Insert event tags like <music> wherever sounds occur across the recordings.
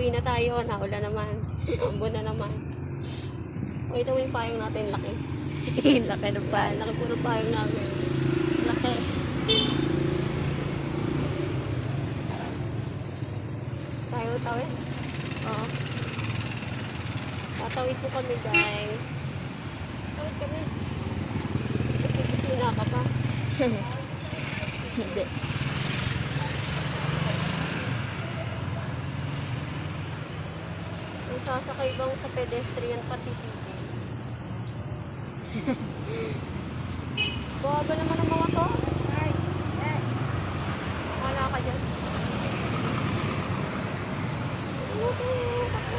Uwi na tayo. Naula naman. Naambon na naman. O, ito yung payong natin. Laki. <laughs> Laki ng pala. Laki puro payong namin. Laki. Tayo, tawid. Oo. Tatawid po kami, guys. Tawid kami. Pina ka pa. <laughs> Hindi. Yung sasakay bang sa pedestrian pati dito. Bago naman ang mga to. Wala ka dyan.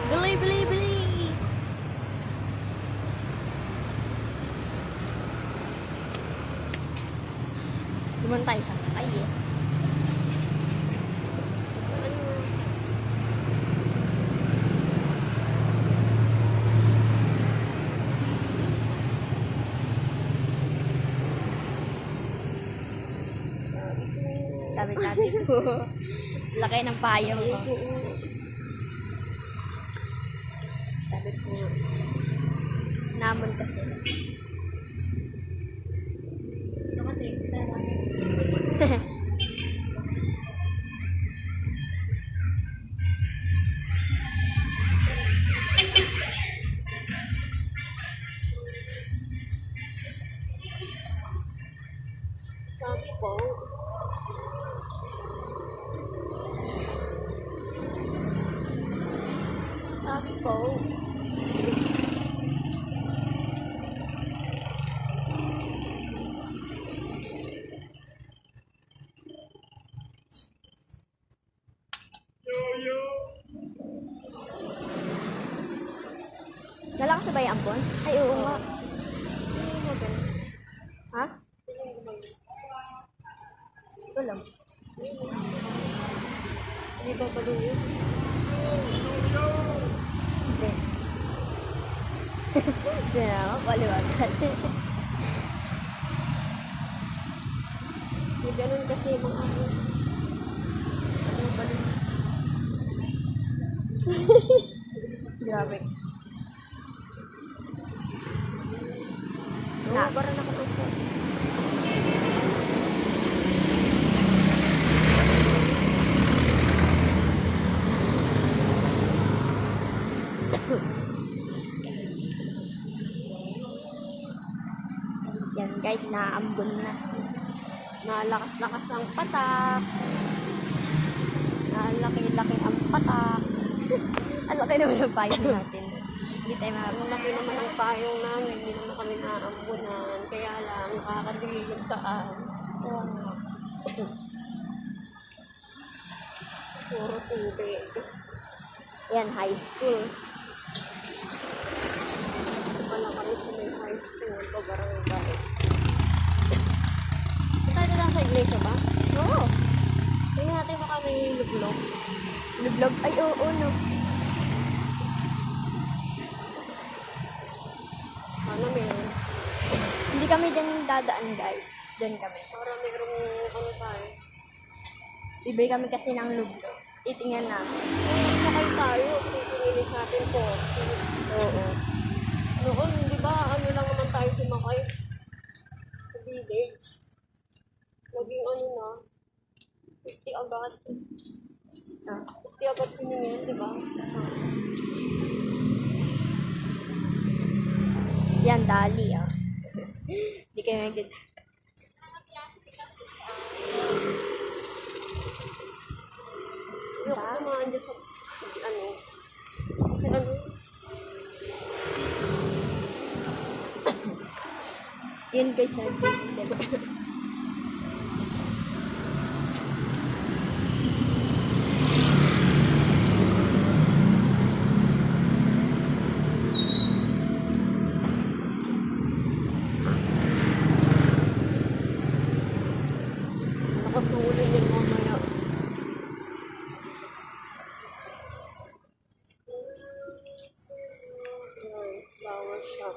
Bili, bili, bili! Duman tayo kay eh. Ano? Tabi-tabi ko. <laughs> Laki ng payong ko. Sabi ko, namon kasi. <laughs> Sabi <laughs> ko, Nalakas na ba yung ampon? Ay, oo nga. Ha? Ito lang. Hindi ba paluin? Hindi. Hindi na ako, paliwagan. May ganun kasi mga ano. Ano ba nun? Grabe. Oo, bara nakapagsa. Yan guys, naaambon na. Nalakas-lakas ang patak. Nalaki-laki ang patak. Ang laki naman ng payong natin. Hindi tayo Ang makapag... laki naman ang payong namin. Hindi naman kami naambunan. Kaya lang, nakakadili yung taan. Puro tubig. Yan, high school. Wala kami sa may high school. Pabarangay. Sa iglesia ba? Oo. Tingnan natin baka may luglog. Lublog. Ay, oo, no. Sana meron. Hindi kami dyan dadaan, guys. Dyan kami. Para merong ano tayo. Bibili kami kasi ng lublog. Titingnan namin. Kung sakay tayo, pipiliin natin po. Oo. Noon, di ba, ano lang naman tayo sumakay sa village. Naging ano na, 50 agad. Ah. 50 agad siningin, di ba? Yan, dali, ah. Hindi kayo nagdad. Yung kumahan dyan sa, ano, kasi ano, Yan, guys, nagdad. <laughs> nakasulit yung mamaya. Ayan, flower shop.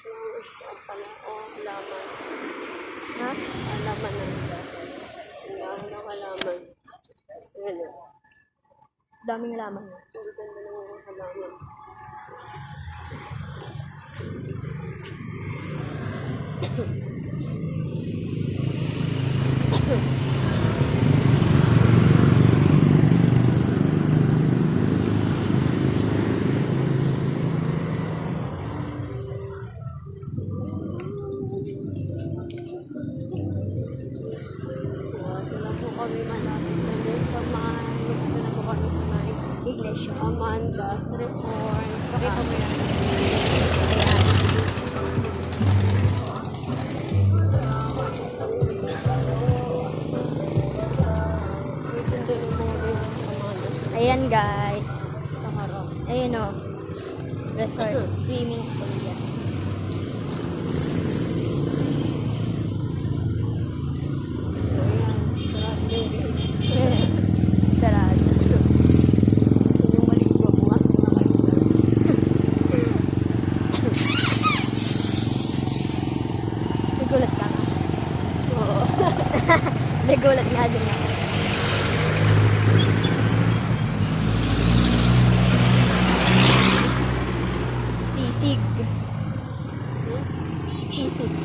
Flower shop pala. Oh, halaman. Ha? Halaman na. Ang dahil ng halaman. Ayan o. Daming halaman mo. Ang ganda ng halaman. Kami na din sa may, ito na po kami sa Amanda's Resort. Pakita mo yan.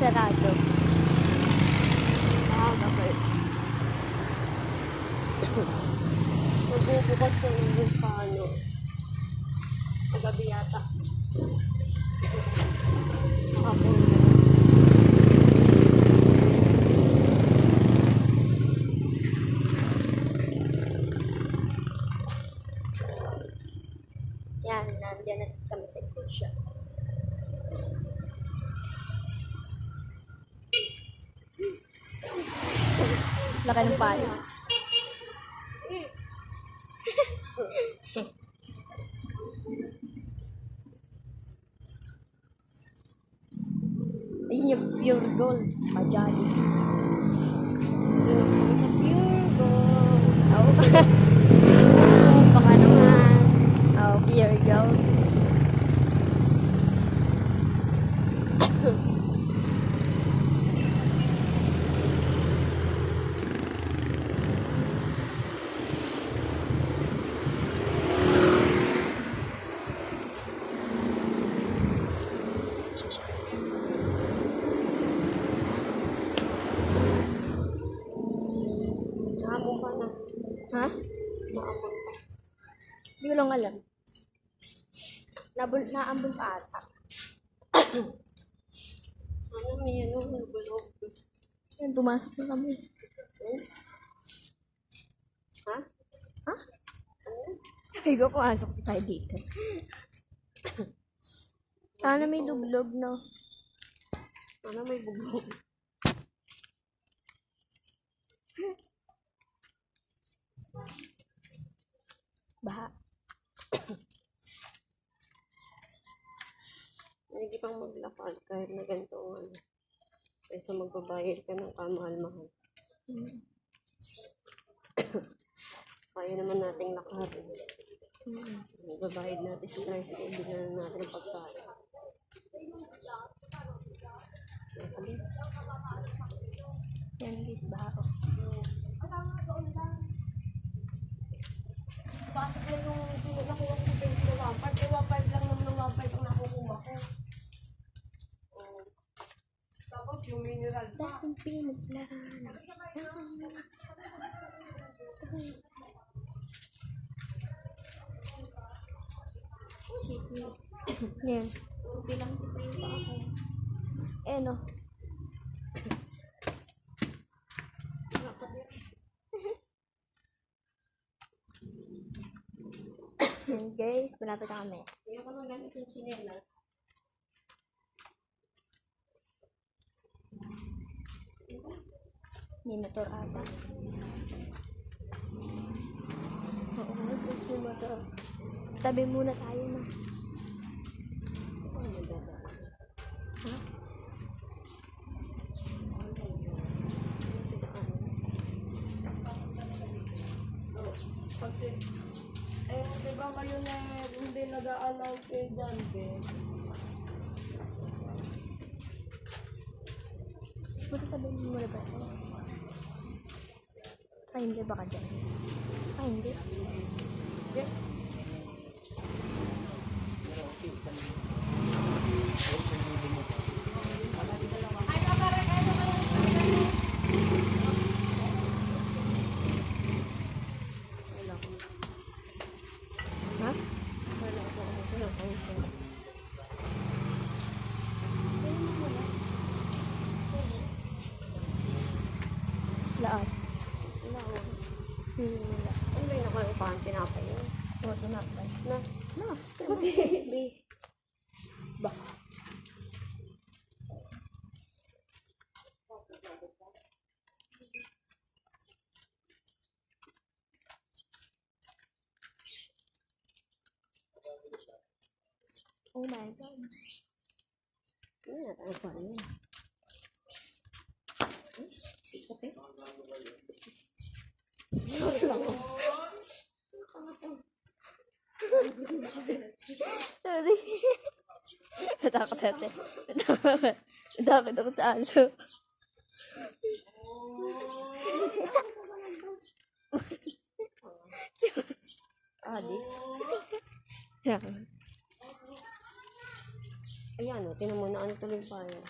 再倒一 Laki ng palo. Ayun yung pure gold. Majali. Pure gold. Oh. <laughs> Oh, baka naman. oh, pure gold. Naamon ka na. Ha? Naamon ka. Ko lang. Nabun, naambun pa ata. Ano may ano, hulog Yan, pumasok na kami. Ha? Ha? Sabi ko, pumasok tayo dito. Sana may lublog, no? Ano may bubog? Baha. Hindi pang maglakad kahit na ganito ang ano. Kaysa magbabayad ka ng kamahal-mahal. <coughs> Kaya naman nating lakarin. Magbabayad natin sa tricycle, bilhan natin ang pagkain. Yan, guys. Pasok na yung nakuha ko sa 20 na 1 part. Eh, 1 part lang naman ng 1 part ang nakukuha ko. Oh. Tapos yung mineral pa. Dating pinaglaan. Yan. Hindi lang si ako. Eh, no. Yan, guys. Malapit na kami. Hindi ko nang gamit yung chinelas. May motor ata. Oo, may motor. Tabi muna tayo na. Ha? Kasi, eh, di ba ngayon eh, hindi nag-a-announce kay Dante? Buti tabi mo muna ba? Hindi. Baka dyan. Ay, hindi. Diyan. Wala ko. Ha? Wala ko. Wala ko. Wala ko. Lahat. Wala ko. Hmm, wala. Ano ba yung nakalupahan? Tinapay yun. O, tinapay. Na. Mas, Be. Ba? Oh my God. Ano na tayo pa yun? Okay. Sorry lang ako. Sorry. Natakot ate. Natakot. Ako sa aso. Adi. Yan. Ayan o, tinan mo na ano tuloy pa yun.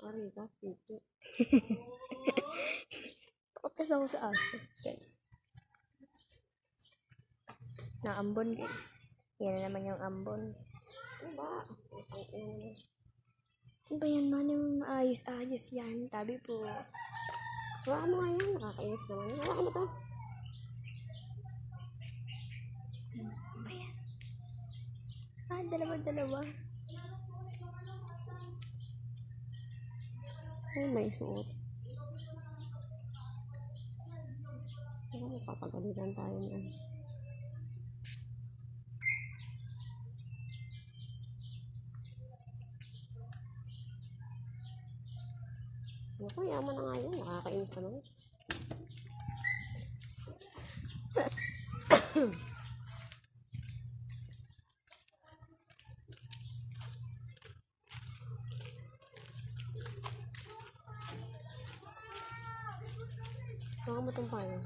Ari ka, pipi. Takot kasi ako sa aso, guys. Naambon, guys. Yan na naman yung ambon. Ano ba? Ang ina naman. Ano ba yan, man? Yung maayos-ayos yan. Tabi po. Hawakan mo nga yan, nakakainis naman. Hawakan mo to. Ano ba yan? Ah, dalawa-dalawa. Ay, may suot. Ano mo, papagalitan tayo niyan. Naku, yaman na nga yun. Nakakainis ka naman. Baka itong payo.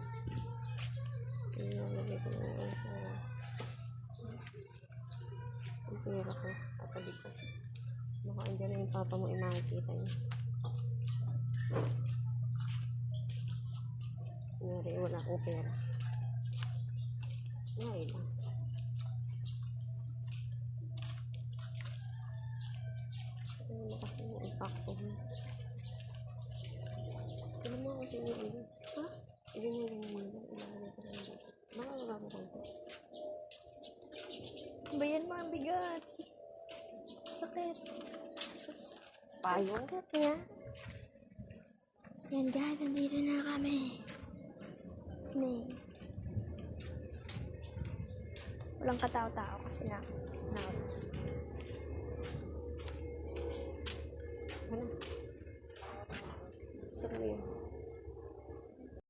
Ilalagay ko na lang sa ang pera ko. Tatabi ko. Baka hindi na yung papa mo yung makikita niya. Kunyari, wala akong pera. Kunyari lang. Ano mo kasi yung impacto mo. Ano mo kasi yung ano? Ha? Ibig mo yung ano? Ilalagay ko lang dito. Baka wala mo konti. Ano ba yan, mga bigat? Sakit. Payo? Sakit nga. Yan guys, nandito na kami. Snake. Walang katao-tao kasi na. na